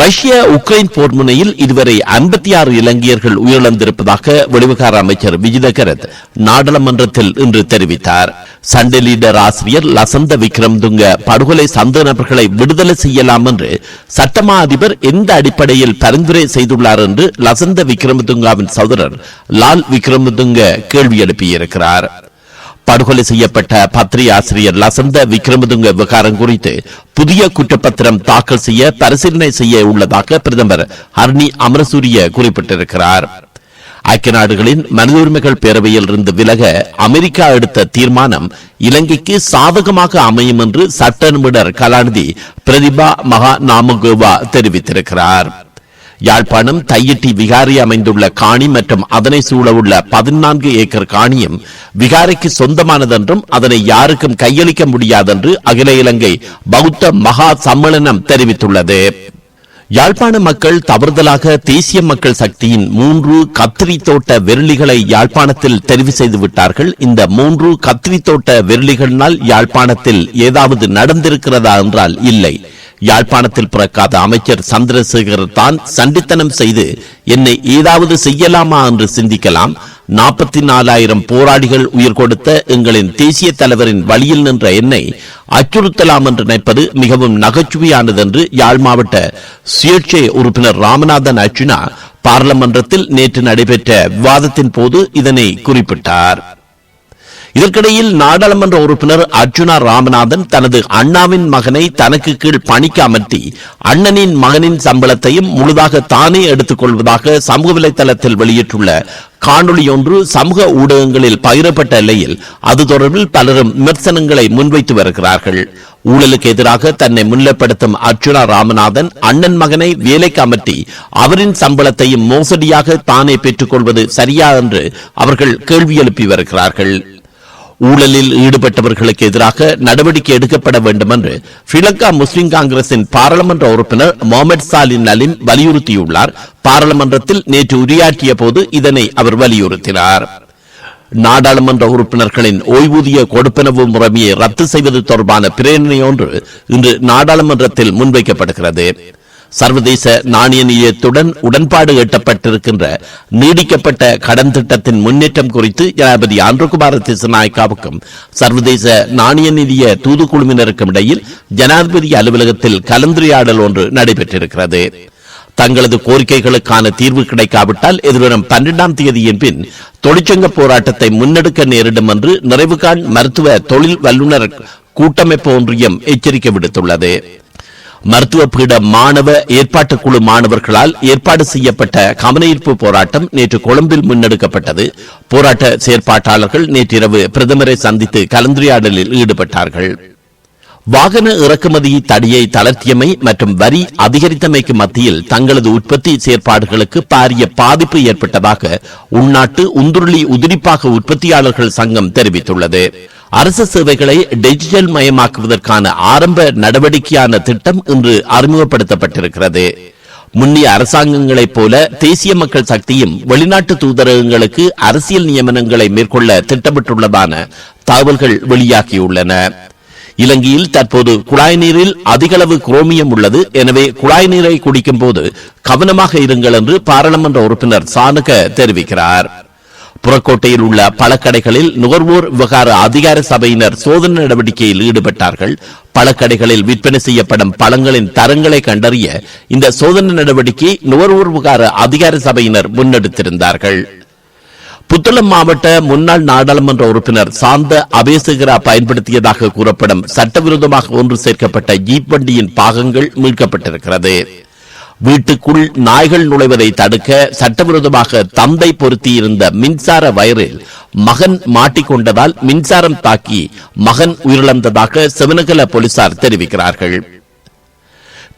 ரஷ்ய உக்ரைன் போர் முனையில் இதுவரை 56 ஆறு இலங்கையர்கள் உயிரிழந்திருப்பதாக வெளிவிகார அமைச்சர் விஜிதகரத் நாடாளுமன்றத்தில் இன்று தெரிவித்தார். சண்டே லீடர் ஆசிரியர் லசந்த விக்ரம்துங்க படுகொலை சந்த நபர்களை விடுதலை செய்யலாம் என்று சட்டமா அதிபர் எந்த அடிப்படையில் பரிந்துரை செய்துள்ளார் என்று லசந்த விக்ரமதுங்காவின் சகோதரர் லால் விக்ரமதுங்க கேள்வி எழுப்பியிருக்கிறார். படுகொலை செய்யப்பட்ட பத்திரிகை ஆசிரியர் லசந்த விக்ரமதுங்க விவகாரம் குறித்து புதிய குற்றப்பத்திரம் தாக்கல் செய்ய பரிசீலனை செய்ய உள்ளதாக பிரதமர் ஹர்னி அமரசூரிய குறிப்பிட்டிருக்கிறார். ஐக்கிய நாடுகளின் மனித உரிமைகள் பேரவையில் இருந்து விலக அமெரிக்கா எடுத்த தீர்மானம் இலங்கைக்கு சாதகமாக அமையும் என்று சட்ட நிபுணர் கலாநிதி பிரதிபா மகா நாமகோவா தெரிவித்திருக்கிறார். யாழ்ப்பாணம் தையிட்டி விகாரி அமைந்துள்ள காணி மற்றும் அதனை சூழவுள்ள பதினான்கு ஏக்கர் காணியும் விகாரிக்கு சொந்தமானதென்றும் அதனை யாருக்கும் கையளிக்க முடியாதென்று அகில இலங்கை பௌத்த மகா சம்மேளனம் தெரிவித்துள்ளது. யாழ்ப்பாண மக்கள் தவறுதலாக தேசிய மக்கள் சக்தியின் மூன்று கத்திரி தோட்ட விரலிகளை யாழ்ப்பாணத்தில் தெரிவு செய்து விட்டார்கள். இந்த மூன்று கத்திரி தோட்ட வெருளிகளினால் யாழ்ப்பாணத்தில் ஏதாவது நடந்திருக்கிறதா என்றால் இல்லை. யாழ்ப்பாணத்தில் பிறக்காத அமைச்சர் சந்திரசேகர் தான் சண்டித்தனம் செய்து என்னை ஏதாவது செய்யலாமா என்று சிந்திக்கலாம். நாற்பத்தி நாலாயிரம் போராளிகள் உயிர் கொடுத்த எங்களின் தேசிய தலைவரின் வழியில் நின்ற என்னை அச்சுறுத்தலாம் என்று நினைப்பது மிகவும் நகைச்சுவையானது என்று யாழ் மாவட்ட சுயேட்சை உறுப்பினர் ராமநாதன் அர்ஜுனா பாராளுமன்றத்தில் நேற்று நடைபெற்ற விவாதத்தின் போது இதனை குறிப்பிட்டார். இதற்கிடையில் நாடாளுமன்ற உறுப்பினர் அர்ஜுனா ராமநாதன் தனது அண்ணாவின் மகனை தனக்கு கீழ் பணிக்கு அமர்த்தி அண்ணனின் மகனின் சம்பளத்தையும் முழுதாக தானே எடுத்துக் கொள்வதாக சமூக வலைதளத்தில் வெளியிட்டுள்ள காணொளி ஒன்று சமூக ஊடகங்களில் பகிரப்பட்ட நிலையில் அது தொடர்பில் பலரும் விமர்சனங்களை முன்வைத்து வருகிறார்கள். ஊழலுக்கு எதிராக தன்னை முன்னிலைப்படுத்தும் அர்ச்சுனா ராமநாதன் அண்ணன் மகனை வேலைக்கு அமர்த்தி அவரின் சம்பளத்தையும் மோசடியாக தானே பெற்றுக் கொள்வது சரியா என்று அவர்கள் கேள்வி எழுப்பி வருகிறார்கள். ஊழலில் ஈடுபட்டவர்களுக்கு எதிராக நடவடிக்கை எடுக்கப்பட வேண்டும் என்று ஸ்ரீலங்கா முஸ்லிம் காங்கிரசின் பாராளுமன்ற உறுப்பினர் முகமது சாலின் நலிம் வலியுறுத்தியுள்ளார். பாராளுமன்றத்தில் நேற்று உரையாற்றிய போது இதனை அவர் வலியுறுத்தினார். நாடாளுமன்ற உறுப்பினர்களின் ஓய்வூதிய கொடுப்பனவு முறைமையை ரத்து செய்வது தொடர்பான பிரேரணை ஒன்று இன்று நாடாளுமன்றத்தில் முன்வைக்கப்படுகிறது. சர்வதேச நாணய நிலையத்துடன் உடன்பாடு எட்டப்பட்டிருக்கின்ற நீடிக்கப்பட்ட கடன் திட்டத்தின் முன்னேற்றம் குறித்து ஜனாதிபதி ஆந்திரகுமார திசநாயக்காவுக்கும் சர்வதேச நாணய நிதிய தூதுக்குழுவினருக்கும் இடையில் ஜனாதிபதி அலுவலகத்தில் கலந்துரையாடல் ஒன்று நடைபெற்றிருக்கிறது. தங்களது கோரிக்கைகளுக்கான தீர்வு கிடைக்காவிட்டால் எதிர்வரும் பன்னிரண்டாம் தேதியின் பின் தொழிற்சங்க போராட்டத்தை முன்னெடுக்க நேரிடும் என்று நிறைவுகாண் மருத்துவ தொழில் வல்லுநர் கூட்டமைப்பு ஒன்றியம் எச்சரிக்கை விடுத்துள்ளது. மருத்துவ பீட மாணவ ஏற்பாட்டுக் குழு மாணவர்களால் ஏற்பாடு செய்யப்பட்ட கவனஈர்ப்பு போராட்டம் நேற்று கொழும்பில் முன்னெடுக்கப்பட்டது. போராட்ட செயற்பாட்டாளர்கள் நேற்றிரவு பிரதமரை சந்தித்து கலந்துரையாடலில் ஈடுபட்டார்கள். வாகன இறக்குமதி தடையை தளர்த்தியமை மற்றும் வரி அதிகரித்தமைக்கு மத்தியில் தங்களது உற்பத்தி செயற்பாடுகளுக்கு பாரிய பாதிப்பு ஏற்பட்டதாக உள்நாட்டு உந்துருளி உதிரிப்பாக உற்பத்தியாளர்கள் சங்கம் தெரிவித்துள்ளது. அரசு சேவைகளை டிஜிட்டல் மயமாக்குவதற்கான ஆரம்ப நடவடிக்கையான திட்டம் இன்று அறிமுகப்படுத்தப்பட்டிருக்கிறது. முன்னிய அரசாங்கங்களைப் போல தேசிய மக்கள் சக்தியும் வெளிநாட்டு தூதரகங்களுக்கு அரசியல் நியமனங்களை மேற்கொள்ள திட்டமிட்டுள்ளதான தகவல்கள் வெளியாகியுள்ளன. இலங்கையில் தற்போது குழாய் நீரில் அதிகளவு குரோமியம் உள்ளது. எனவே குழாய் நீரை குடிக்கும் போது கவனமாக இருங்கள் என்று பாராளுமன்ற உறுப்பினர் சானுக தெரிவிக்கிறார். புறக்கோட்டையில் உள்ள பழக்கடைகளில் நுகர்வோர் விவகார அதிகார சபையினர் சோதனை நடவடிக்கையில் ஈடுபட்டார்கள். பழக்கடைகளில் விற்பனை செய்யப்படும் பழங்களின் தரங்களை கண்டறிய இந்த சோதனை நடவடிக்கை நுகர்வோர் விவகார அதிகார சபையினர் முன்னெடுத்திருந்தார்கள். புத்தளம் மாவட்ட முன்னாள் நாடாளுமன்ற உறுப்பினர் சாந்த அபேசகரா பயன்படுத்தியதாக கூறப்படும் சட்டவிரோதமாக ஒன்று சேர்க்கப்பட்ட ஜீப் வண்டியின் பாகங்கள் மீட்கப்பட்டிருக்கிறது. வீட்டுக்குள் நாய்கள் நுழைவதை தடுக்க சட்டவிரோதமாக தந்தை பொருத்தியிருந்த மின்சார வயரில் மகன் மாட்டிக்கொண்டதால் மின்சாரம் தாக்கி மகன் உயிரிழந்ததாக செவனகல போலீசார் தெரிவிக்கிறார்கள்.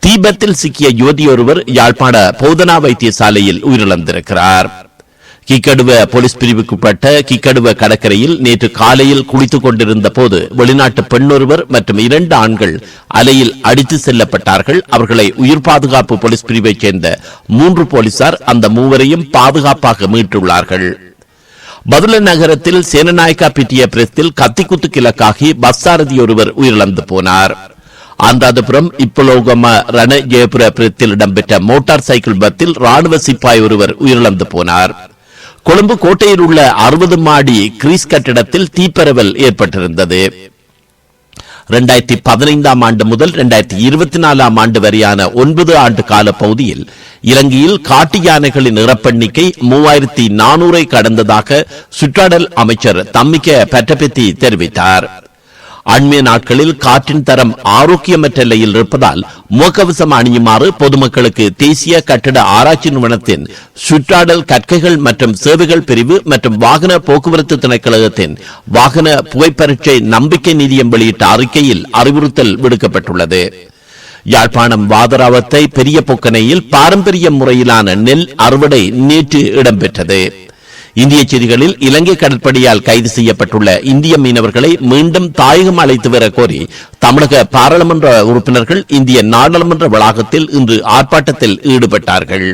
தீபத்தில் சிக்கிய யுவதியொருவர் யாழ்ப்பாண போதனா வைத்தியசாலையில் உயிரிழந்திருக்கிறார். கிக்கடுவ போலீஸ் பிரிவுக்குட்பட்ட கிக்கடுவ கடற்கரையில் நேற்று காலையில் குளித்துக் கொண்டிருந்த போது வெளிநாட்டு பெண்ணொருவர் மற்றும் இரண்டு ஆண்கள் அலையில் அடித்து செல்லப்பட்டார்கள். அவர்களை உயிர் பாதுகாப்பு போலீஸ் பிரிவைச் சேர்ந்த மூன்று போலீசார் அந்த மூவரையும் பாதுகாப்பாக மீட்டுள்ளார்கள். பதுல நகரத்தில் சேனநாயக்கா பிட்டிய பிரத்தில் கத்திக்குத்து கிழக்காகி பஸ் சாரதி ஒருவர் உயிரிழந்து போனார். அந்தாதபுரம் இப்பலோகம ரண ஜெயபுர பிரத்தில் இடம்பெற்ற மோட்டார் சைக்கிள் பத்தில் ராணுவ சிப்பாய் ஒருவர் உயிரிழந்து போனார். கொழும்பு கோட்டையில் உள்ள அறுபது மாடி கிரீஸ் கட்டிடத்தில் தீப்பரவல் ஏற்பட்டிருந்தது. இரண்டாயிரத்தி பதினைந்தாம் ஆண்டு முதல் இரண்டாயிரத்தி இருபத்தி நாலாம் ஆண்டு வரையான ஒன்பது ஆண்டு கால பகுதியில் இலங்கையில் காட்டு யானைகளின் இறப்பெண்ணிக்கை மூவாயிரத்தி நானூறை கடந்ததாக சுற்றாடல் அமைச்சர் தம்மிக்க பெட்டபெத்தி தெரிவித்தார். அண்மைய நாட்களில் காற்றின் தரம் ஆரோக்கியமற்ற நிலையில் இருப்பதால் முகக்கவசம் அணியுமாறு பொதுமக்களுக்கு தேசிய கட்டிட ஆராய்ச்சி நிறுவனத்தின் சுற்றாடல் கற்கைகள் மற்றும் சேவைகள் பிரிவு மற்றும் வாகன போக்குவரத்து திணைக்களகத்தின் வாகன புகைப்பரீட்சை நம்பிக்கை நிதியம் வெளியிட்ட அறிக்கையில் அறிவுறுத்தல் விடுக்கப்பட்டுள்ளது. யாழ்ப்பாணம் வாதராவத்தை பெரிய பொக்கனையில் பாரம்பரிய முறையிலான நெல் அறுவடை நேற்று இடம்பெற்றது. இந்திய செய்திகளில் இலங்கை கடற்படையால் கைது செய்யப்பட்டுள்ள இந்திய மீனவர்களை மீண்டும் தாயகம் அழைத்து வர கோரி தமிழக பாராளுமன்ற உறுப்பினர்கள் இந்திய நாடாளுமன்ற வளாகத்தில் இன்று ஆர்ப்பாட்டத்தில் ஈடுபட்டார்கள்.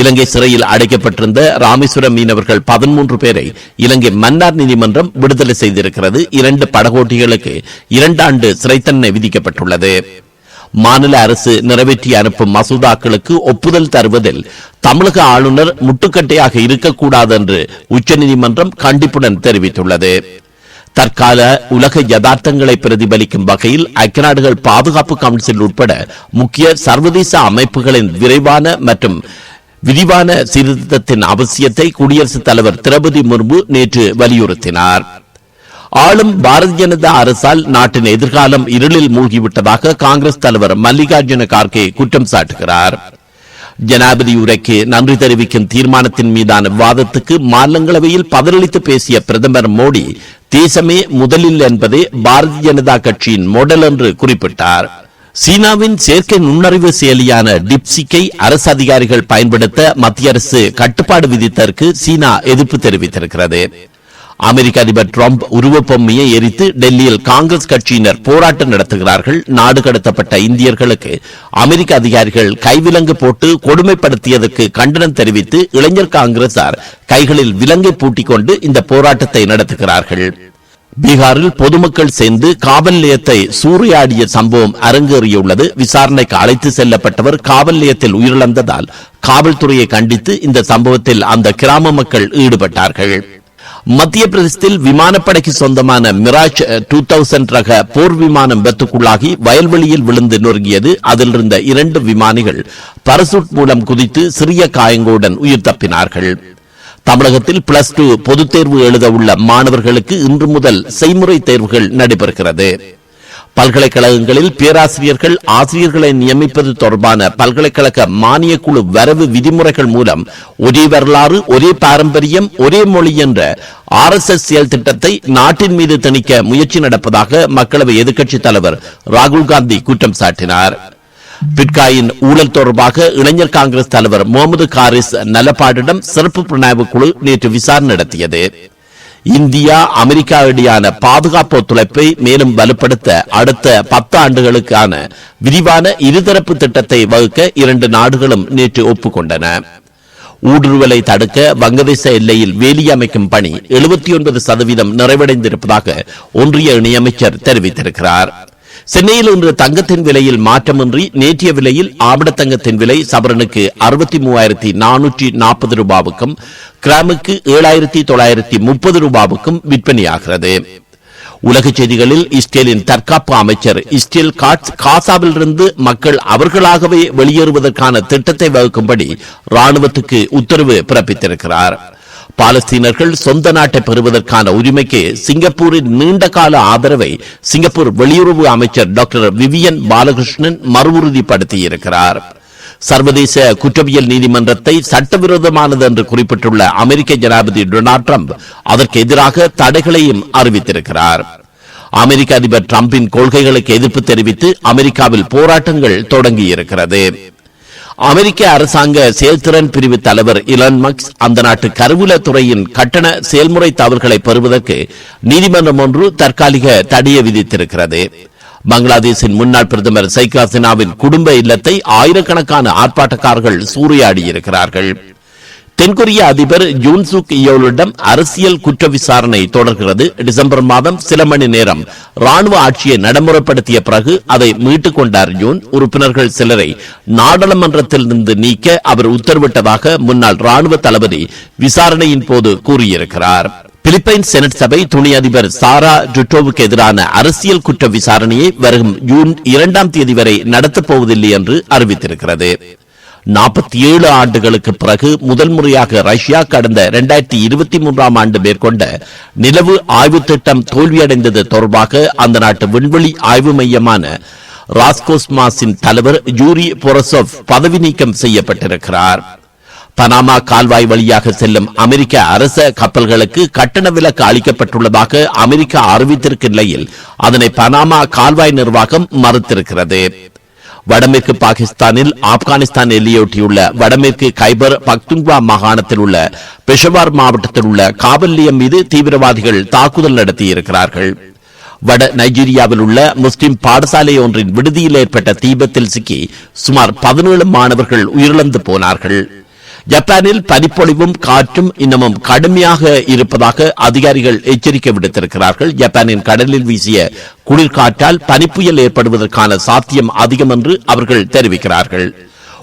இலங்கை சிறையில் அடைக்கப்பட்டிருந்த ராமேஸ்வரம் மீனவர்கள் பதிமூன்று பேரை இலங்கை மன்னார் நீதிமன்றம் விடுதலை செய்திருக்கிறது. இரண்டு படகோட்டிகளுக்கு இரண்டாண்டு சிறை தண்டனை விதிக்கப்பட்டுள்ளது. மாநில அரசு நிறைவேற்றி அனுப்பும் மசோதாக்களுக்கு ஒப்புதல் தருவதில் தமிழக ஆளுநர் முட்டுக்கட்டையாக இருக்கக்கூடாது என்று உச்சநீதிமன்றம் கண்டிப்புடன் தெரிவித்துள்ளது. தற்கால உலக யதார்த்தங்களை பிரதிபலிக்கும் வகையில் ஐக்கிய நாடுகள் பாதுகாப்பு கவுன்சில் உட்பட முக்கிய சர்வதேச அமைப்புகளின் விரைவான மற்றும் விரிவான சீர்திருத்தத்தின் அவசியத்தை குடியரசுத் தலைவர் திரௌபதி முர்மு நேற்று வலியுறுத்தினார். ஆளும் பாரதிய ஜனதா அரசால் நாட்டின் எதிர்காலம் இருளில் மூழ்கிவிட்டதாக காங்கிரஸ் தலைவர் மல்லிகார்ஜுன கார்கே குற்றம் சாட்டுகிறார். ஜனாதிபதி உரைக்கு நன்றி தெரிவிக்கும் தீர்மானத்தின் மீதான விவாதத்துக்கு மாநிலங்களவையில் பதிலளித்து பேசிய பிரதமர் மோடி தேசமே முதலில் என்பதே பாரதிய ஜனதா கட்சியின் மொடல் என்று குறிப்பிட்டார். சீனாவின் செயற்கை நுண்ணறிவு செயலியான டிப்சிக்கை அரசு அதிகாரிகள் பயன்படுத்த மத்திய அரசு கட்டுப்பாடு விதித்ததற்கு சீனா எதிர்ப்பு தெரிவித்திருக்கிறது. அமெரிக்க அதிபர் டிரம்ப் உருவப்பொம்மையை எரித்து டெல்லியில் காங்கிரஸ் கட்சியினர் போராட்டம் நடத்துகிறார்கள். நாடு கடத்தப்பட்ட இந்தியர்களுக்கு அமெரிக்க அதிகாரிகள் கைவிலங்கு போட்டு கொடுமைப்படுத்தியதற்கு கண்டனம் தெரிவித்து இளைஞர் காங்கிரசார் கைகளில் விலங்கை பூட்டிக் கொண்டு இந்த போராட்டத்தை நடத்துகிறார்கள். பீகாரில் பொதுமக்கள் சேர்ந்து காவல் நிலையத்தை சூறையாடிய சம்பவம் அரங்கேறியுள்ளது. விசாரணைக்கு அழைத்து செல்லப்பட்டவர் காவல் நிலையத்தில் உயிரிழந்ததால் காவல்துறையை கண்டித்து இந்த சம்பவத்தில் அந்த கிராம மக்கள் ஈடுபட்டார்கள். மத்திய பிரதேசத்தில் விமானப்படைக்கு சொந்தமான மிராஜ் டூ தௌசண்ட் ரக போர் விமானம் வெத்துக்குள்ளாகி வயல்வெளியில் விழுந்து நொறுங்கியது. அதிலிருந்த இரண்டு விமானிகள் பரசூட் மூலம் குதித்து சிறிய காயங்களுடன் உயிர் தப்பினார்கள். தமிழகத்தில் பிளஸ் டூ பொதுத் தேர்வு எழுத உள்ள மாணவர்களுக்கு இன்று முதல் செய்முறை தேர்வுகள் நடைபெறுகிறது. பல்கலைக்கழகங்களில் பேராசிரியர்கள் ஆசிரியர்களை நியமிப்பது தொடர்பான பல்கலைக்கழக மானியக் குழு வரவு விதிமுறைகள் மூலம் ஒரே வரலாறு ஒரே பாரம்பரியம் ஒரே மொழி என்ற ஆர் எஸ் எஸ் செயல் திட்டத்தை நாட்டின் மீது திணிக்க முயற்சி நடப்பதாக மக்களவை எதிர்க்கட்சித் தலைவர் ராகுல் காந்தி குற்றம் சாட்டினார். பிட்காயின் ஊழல் தொடர்பாக இளைஞர் காங்கிரஸ் தலைவர் முகமது காரிஸ் நலப்பாடிடம் சிறப்பு புலனாய்வு குழு நேற்று விசாரணை நடத்தியது. இந்தியா அமெரிக்கா இடையான பாதுகாப்பு ஒத்துழைப்பை மேலும் வலுப்படுத்த அடுத்த பத்து ஆண்டுகளுக்கான விரிவான இருதரப்பு திட்டத்தை வகுக்க இரண்டு நாடுகளும் நேற்று ஒப்புக்கொண்டன. ஊடுருவலை தடுக்க வங்கதேச எல்லையில் வேலி அமைக்கும் பணி எழுபத்தி ஒன்பது சதவீதம் நிறைவடைந்திருப்பதாக ஒன்றிய இணையமைச்சர் தெரிவித்திருக்கிறார். சென்னையில் இன்று தங்கத்தின் விலையில் மாற்றமின்றி நேற்றைய விலையில் ஆபடத்தங்கத்தின் விலை சவரனுக்கு அறுபத்தி மூவாயிரத்தி நானூற்றி நாற்பது ரூபாவுக்கும் கிராமுக்கு ஏழாயிரத்தி தொள்ளாயிரத்தி முப்பது ரூபாவுக்கும் விற்பனையாகிறது. உலகச் செய்திகளில் இஸ்ரேலின் தற்காப்பு அமைச்சர் இஸ்ரேல் காட்ஸ் காசாவிலிருந்து மக்கள் அவர்களாகவே வெளியேறுவதற்கான திட்டத்தை வகுக்கும்படி ராணுவத்துக்கு உத்தரவு பிறப்பித்திருக்கிறாா் பாலஸ்தீனர்கள் சொந்த நாட்டை பெறுவதற்கான உரிமைக்கு சிங்கப்பூரின் நீண்ட கால ஆதரவை சிங்கப்பூர் வெளியுறவு அமைச்சர் டாக்டர் விவியன் பாலகிருஷ்ணன் மறுஉறுதிப்படுத்தியிருக்கிறார் சர்வதேச குற்றவியல் நீதிமன்றத்தை சட்டவிரோதமானது என்று குறிப்பிட்டுள்ள அமெரிக்க ஜனாதிபதி டொனால்ட் ட்ரம்ப் அதற்கு எதிராக தடைகளையும் அறிவித்திருக்கிறார். அமெரிக்க அதிபர் டிரம்பின் கொள்கைகளுக்கு எதிர்ப்பு தெரிவித்து அமெரிக்காவில் போராட்டங்கள் தொடங்கியிருக்கிறது. அமெரிக்க அரசாங்க செயல்திறன் பிரிவு தலைவர் இலன் மக்ஸ் அந்த நாட்டு கருவூல துறையின் கட்டண செயல்முறை தவறுகளை பெறுவதற்கு நீதிமன்றம் ஒன்று தற்காலிக தடையை விதித்திருக்கிறது. பங்களாதேஷின் முன்னாள் பிரதமர் சைக் ஹசினாவின் குடும்ப இல்லத்தை ஆயிரக்கணக்கான ஆர்ப்பாட்டக்காரர்கள் சூறையாடியிருக்கிறார்கள். தென்கொரிய அதிபர் ஜூன் சுக் இயோலிடம் அரசியல் குற்ற விசாரணை தொடர்கிறது. டிசம்பர் மாதம் சில மணி நேரம் ராணுவ ஆட்சியை நடைமுறைப்படுத்திய பிறகு அதை மீட்டுக் கொண்டார் ஜூன். உறுப்பினர்கள் சிலரை நாடாளுமன்றத்தில் இருந்து நீக்க அவர் உத்தரவிட்டதாக முன்னாள் ராணுவ தளபதி விசாரணையின் போது கூறியிருக்கிறார். பிலிப்பைன்ஸ் செனட் சபை துணை அதிபர் சாரா டுட்டோவுக்கு எதிரான அரசியல் குற்ற விசாரணையை வரும் ஜூன் இரண்டாம் தேதி வரை நடத்தப் போவதில்லை என்று அறிவித்திருக்கிறது. நாற்பத்தி ஏழு ஆண்டுகளுக்கு பிறகு முதல் முறையாக ரஷ்யா கடந்த இரண்டாயிரத்தி இருபத்தி மூன்றாம் ஆண்டு மேற்கொண்ட நிலவு ஆய்வு திட்டம் தோல்வியடைந்தது தொடர்பாக அந்த நாட்டு விண்வெளி ஆய்வு மையமான ராஸ்கோஸ்மாஸின் தலைவர் ஜூரி பொரசோவ் பதவி நீக்கம் செய்யப்பட்டிருக்கிறார். பனாமா கால்வாய் வழியாக செல்லும் அமெரிக்க அரச கப்பல்களுக்கு கட்டண விலக்கு அளிக்கப்பட்டுள்ளதாக அமெரிக்கா அறிவித்திருக்கும் நிலையில் அதனை பனாமா கால்வாய் நிர்வாகம் மறுத்திருக்கிறது. வடமேற்கு பாகிஸ்தானில் ஆப்கானிஸ்தான் எல்லையொட்டியுள்ள வடமேற்கு கைபர் பக்துங்வா மாகாணத்தில் உள்ள பெஷவார் மாவட்டத்தில் உள்ள காவல் மீது தீவிரவாதிகள் தாக்குதல் நடத்தியிருக்கிறார்கள். வட நைஜீரியாவில் உள்ள முஸ்லிம் பாடசாலை ஒன்றின் விடுதியில் ஏற்பட்ட தீபத்தில் சிக்கி சுமார் பதினேழு மாணவர்கள் உயிரிழந்து போனார்கள். ஜப்பானில் பனிப்பொழிவும் காற்றும் இன்னமும் கடுமையாக இருப்பதாக அதிகாரிகள் எச்சரிக்கை விடுத்திருக்கிறார்கள். ஜப்பானின் கடலில் வீசிய குளிர்காற்றால் பனிப்புயல் ஏற்படுவதற்கான சாத்தியம் அதிகம் என்று அவர்கள் தெரிவிக்கிறார்கள்.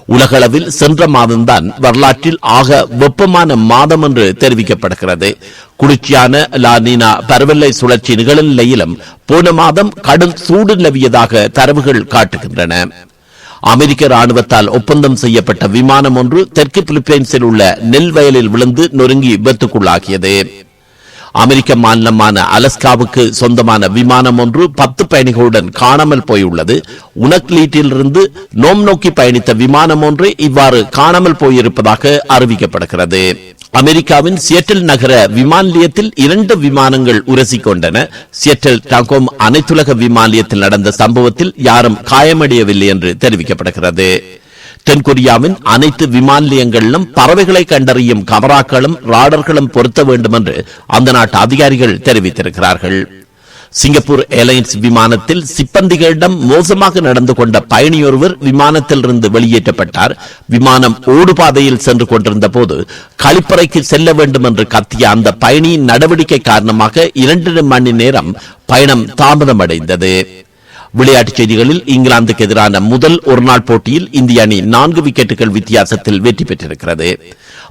உலகளவில் சென்ற மாதம்தான் வரலாற்றில் ஆக வெப்பமான மாதம் என்று தெரிவிக்கப்படுகிறது. குளிர்ச்சியான லானினா பரவல்லை சுழற்சி நிகழும் நிலையிலும் போன மாதம் கடும் சூடு நிலவியதாக தரவுகள் காட்டுகின்றன. அமெரிக்க ராணுவத்தால் ஒப்பந்தம் செய்யப்பட்ட விமானம் ஒன்று தெற்கு பிலிப்பைன்ஸில் உள்ள நெல் வயலில் விழுந்து நொறுங்கி விபத்துக்குள்ளாகியது. அமெரிக்க மாநிலமான அலஸ்காவுக்கு சொந்தமான விமானம் ஒன்று பத்து பயணிகளுடன் காணாமல் போயுள்ளது. உனக்லீட்டிலிருந்து நோம் நோக்கி பயணித்த விமானம் ஒன்று இவ்வாறு காணாமல் போயிருப்பதாக அறிவிக்கப்படுகிறது. அமெரிக்காவின் சியட்டல் நகர விமான நிலையத்தில் இரண்டு விமானங்கள் உரசி கொண்டன சியட்டல் டாங்கோம் அனைத்துலக விமான நிலையத்தில் நடந்த சம்பவத்தில் யாரும் காயமடையவில்லை என்று தெரிவிக்கப்படுகிறது. தென்கொரியாவின் அனைத்து விமான நிலையங்களிலும் பறவைகளை கண்டறியும் கமராக்களும் ராடர்களும் பொருத்த வேண்டும் என்று அந்த நாட்டு அதிகாரிகள் தெரிவித்திருக்கிறார்கள். சிங்கப்பூர் ஏர்லைன்ஸ் விமானத்தில் சிப்பந்திகளிடம் மோசமாக நடந்து கொண்ட பயணியொருவர் விமானத்தில் இருந்து வெளியேற்றப்பட்டார். விமானம் ஓடுபாதையில் சென்று கொண்டிருந்த போது கழிப்பறைக்கு செல்ல வேண்டும் என்று கத்திய அந்த பயணியின் நடவடிக்கை காரணமாக இரண்டு மணி நேரம் பயணம் தாமதமடைந்தது. விளையாட்டுச் செய்திகளில் இங்கிலாந்துக்கு எதிரான முதல் ஒருநாள் போட்டியில் இந்திய அணி நான்கு விக்கெட்டுகள் வித்தியாசத்தில் வெற்றி பெற்றிருக்கிறது.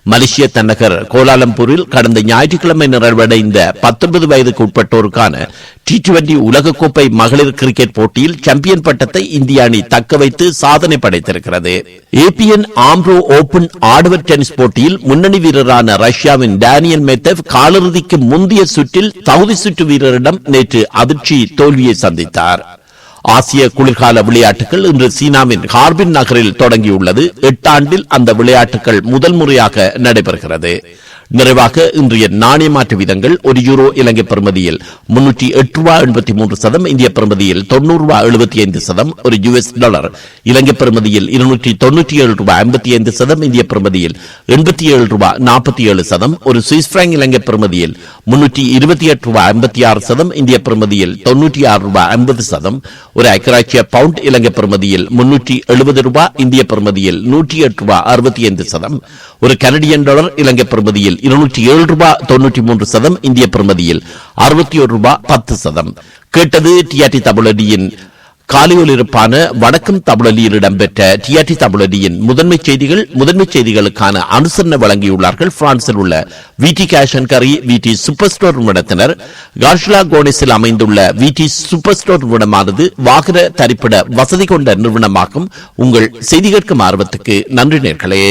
மலேசிய தலைநகர் கோலாலம்பூரில் கடந்த ஞாயிற்றுக்கிழமை நிறைவடைந்த பத்தொன்பது வயதுக்கு உட்பட்டோருக்கான டி டுவெண்டி உலகக்கோப்பை மகளிர் கிரிக்கெட் போட்டியில் சாம்பியன் பட்டத்தை இந்திய அணி தக்க வைத்து சாதனை படைத்திருக்கிறது. ஏபிஎன் ஆம்ரோ ஓபன் ஆடவர் டென்னிஸ் போட்டியில் முன்னணி வீரரான ரஷ்யாவின் டேனியல் மேத்தவ் காலிறுதிக்கு முந்தைய சுற்றில் தகுதி சுற்று வீரரிடம் நேற்று அதிர்ச்சி தோல்வியை சந்தித்தார். ஆசிய குளிர்கால விளையாட்டுகள் இன்று சீனாவின் ஹார்பின் நகரில் தொடங்கியுள்ளது. எட்டாண்டில் அந்த விளையாட்டுகள் முதல் முறையாக நடைபெறுகிறது. நிறைவாக இன்றைய நாணய மாற்று வீதங்கள் ஒரு யூரோ இலங்கை பெறுமதியில் முன்னூற்றி எட்டு ரூபாய் எண்பத்தி மூன்று சதம் இந்திய பெறுமதியில் தொண்ணூறு ரூபாய் எழுபத்தி ஐந்து சதம் ஒரு யுஎஸ் டாலர் இலங்கை பெறுமதியில் இருநூற்றி தொன்னூற்றி ஏழு ரூபாய் ஐம்பத்தி ஐந்து சதம் இந்திய பெறுமதியில் எண்பத்தி ஏழு ரூபாய் நாற்பத்தி ஏழு சதம் ஒரு சுவிஸ் பிராங்க் இலங்கை பெறுமதியில் முன்னூற்றி இருபத்தி எட்டு ரூபாய் ஐம்பத்தி ஆறு சதம் இந்திய பெறுமதியில் தொன்னூற்றி ஆறு ரூபாய் ஐம்பது சதம் ஒரு ஐக்கராட்சிய பவுண்ட் இலங்கை பெறுமதியில் முன்னூற்றி எழுபது ரூபாய் இந்திய பெறுமதியில் நூற்றி எட்டு ரூபாய் அறுபத்தி ஐந்து சதம் ஒரு கனடியன் டாலர் இலங்கை பெறுமதியில் இருநூற்றி ஏழு ரூபாய் தொன்னூற்றி மூன்று சதம் இந்திய பிரமதியில் அறுபத்தி ஒரு ரூபாய் பத்து சதம். கேட்டது டிஆர்டி தமிழடியின் காலையொலிருப்பான வடக்கும் தமிழலியில் இடம்பெற்ற டிஆர்டி தமிழடியின் முதன்மை செய்திகள் முதன்மை செய்திகளுக்கான அனுசரணை வழங்கியுள்ளார்கள். பிரான்சில் உள்ள விடி அண்ட் கரி விடி சூப்பர் ஸ்டோர் நிறுவனத்தினர் காஷ்லா கோனிஸில் அமைந்துள்ள விடி சூப்பர் ஸ்டோர் நிறுவனமானது வாகன தரிப்பிட வசதி கொண்ட நிறுவனமாகும். உங்கள் செய்தி கேட்கும் ஆர்வத்துக்கு நன்றி நேர்களே.